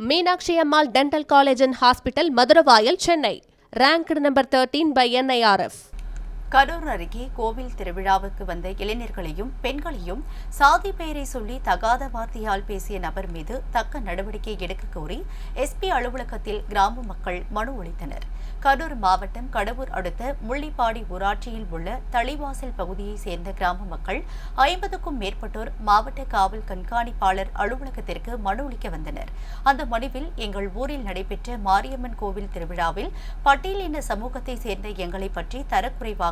Meenakshi Ammal dental college and hospital Maduravoyal Chennai. Ranked number thirteen by NIRF Karur அருகே கோவில் திருவிழாவுக்கு வந்த இளைஞர்களையும் பெண்களையும் சாதி பெயரை சொல்லி தகாத வார்த்தையால் பேசிய நபர் மீது தக்க நடவடிக்கை எடுக்க கோரி எஸ்பி அலுவலகத்தில் கிராம மக்கள் மனு அளித்தனர். கரூர் மாவட்டம் கடவுர் அடுத்த முள்ளிப்பாடி ஊராட்சியில் உள்ள தளிவாசல் பகுதியைச் சேர்ந்த கிராம மக்கள் ஐம்பதுக்கும் மேற்பட்டோர் மாவட்ட காவல் கண்காணிப்பாளர் அலுவலகத்திற்கு மனு அளிக்க வந்தனர். அந்த மனுவில் எங்கள் ஊரில் நடைபெற்ற மாரியம்மன் கோவில் திருவிழாவில் பட்டியலின சமூகத்தைச் சேர்ந்த எங்களை பற்றி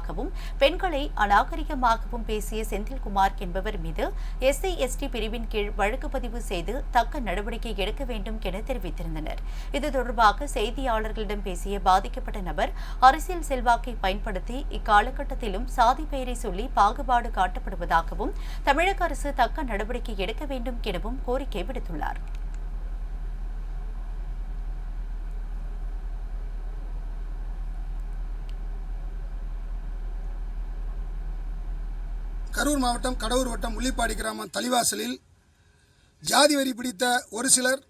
தரக்குறைவாகவும் பெண்களை அநாகரிகமாகவும் பேசிய செந்தில்குமார் என்பவர் மீது எஸ்சி எஸ்டி பிரிவின் கீழ் வழக்கு பதிவு செய்து தக்க நடவடிக்கை எடுக்க வேண்டும் என தெரிவித்திருந்தனர். இது தொடர்பாக செய்தியாளர்களிடம் பேசிய பாதிக்கப்பட்ட நபர் அரசியல் செல்வாக்கை பயன்படுத்தி இக்காலகட்டத்திலும் சாதி பெயரை சொல்லி பாகுபாடு காட்டப்படுவதாகவும் தமிழக அரசு தக்க நடவடிக்கை எடுக்க வேண்டும் எனவும் கோரிக்கை விடுத்துள்ளார். கரூர் மாவட்டம் கடவுர் வட்டம் முள்ளிப்பாடி கிராமம் தலிவாசலில் ஜாதி வரி பிடித்த ஒரு சிலர்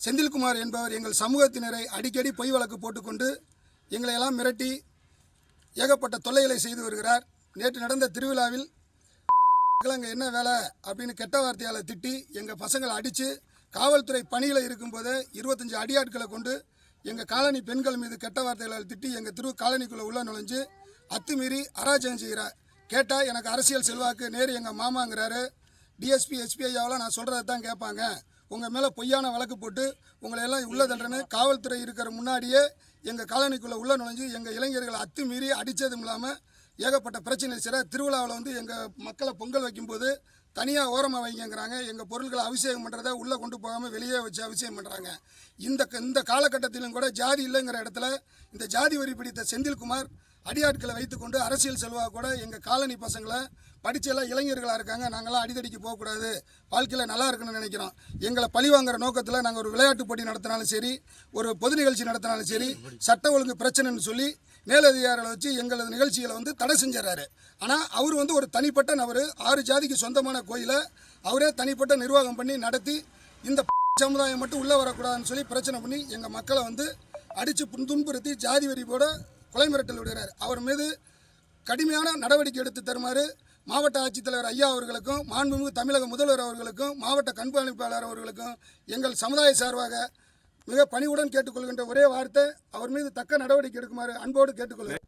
செந்தில்குமார் என்பவர் எங்கள் சமூகத்தினரை அடிக்கடி பொய் வழக்கு போட்டுக்கொண்டு எங்களையெல்லாம் மிரட்டி ஏகப்பட்ட தொல்லைகளை செய்து வருகிறார். நேற்று நடந்த திருவிழாவில் அங்கே என்ன வேலை? அப்படின்னு கெட்ட வார்த்தையால் திட்டி எங்கள் பசங்களை அடித்து காவல்துறை பணியில் இருக்கும்போதே இருபத்தஞ்சி அடியாட்களை கொண்டு எங்கள் காலனி பெண்கள் மீது கெட்ட வார்த்தைகளால் திட்டி எங்கள் திரு காலனிக்குள்ளே உள்ள நுழைஞ்சு அத்துமீறி அராஜகம் செய்கிறார். கேட்டால் எனக்கு அரசியல் செல்வாக்கு நேரு எங்கள் மாமாங்கிறாரு. டிஎஸ்பி எஸ்பிஐயாவில் நான் சொல்கிறத தான் கேட்பாங்க. உங்கள் மேலே பொய்யான வழக்கு போட்டு உங்களை எல்லாம் உள்ள தண்டனை காவல்துறை இருக்கிற முன்னாடியே எங்கள் காலனிக்குள்ளே உள்ளே நுழைஞ்சு எங்கள் இளைஞர்களை அத்துமீறி அடித்ததும் இல்லாமல் ஏகப்பட்ட பிரச்சனை செய்கிற திருவிழாவில் வந்து எங்கள் மக்களை பொங்கல் வைக்கும்போது தனியாக ஓரமாக வைங்கங்கிறாங்க. எங்கள் பொருட்களை அபிஷேகம் பண்ணுறத உள்ளே கொண்டு போகாமல் வெளியே வச்சு அபிஷேகம் பண்ணுறாங்க இந்த இந்த காலகட்டத்திலும் கூட ஜாதி இல்லைங்கிற இடத்துல இந்த ஜாதி வரி பிடித்த செந்தில்குமார் அடியாட்களை வைத்துக்கொண்டு அரசியல் செல்வாக கூட எங்கள் காலனி பசங்களை படித்தெல்லாம் இளைஞர்களாக இருக்காங்க. நாங்களாம் அடிதடிக்கு போகக்கூடாது. வாழ்க்கையில் நல்லா இருக்கணும்னு நினைக்கிறோம். எங்களை பழி வாங்குற நோக்கத்தில் நாங்கள் ஒரு விளையாட்டு போட்டி நடத்தினாலும் சரி ஒரு பொது நிகழ்ச்சி நடத்தினாலும் சரி சட்ட ஒழுங்கு பிரச்சனைன்னு சொல்லி மேலதிகாரிகளை வச்சு எங்களது நிகழ்ச்சிகளை வந்து தடை செஞ்சிடறாரு. ஆனால் அவர் வந்து ஒரு தனிப்பட்ட நபர். ஆறு ஜாதிக்கு சொந்தமான கோயிலை அவரே தனிப்பட்ட நிர்வாகம் பண்ணி நடத்தி இந்த சமுதாயம் மட்டும் உள்ளே வரக்கூடாதுன்னு சொல்லி பிரச்சனை பண்ணி எங்கள் மக்களை வந்து அடித்து துன்புறுத்தி ஜாதி வரி போட கொலை மிரட்டல் விடுகிறார் அவர் மீது கடுமையான நடவடிக்கை எடுத்து தருமாறு மாவட்ட ஆட்சித்தலைவர் ஐயா அவர்களுக்கும் மாண்புமிகு தமிழக முதல்வர் அவர்களுக்கும் மாவட்ட கண்காணிப்பாளர் அவர்களுக்கும் எங்கள் சமுதாய சார்பாக மிக பணிவுடன் கேட்டுக்கொள்கின்ற ஒரே வார்த்தை அவர் மீது தக்க நடவடிக்கை எடுக்குமாறு அன்போடு கேட்டுக்கொள்கிறேன்.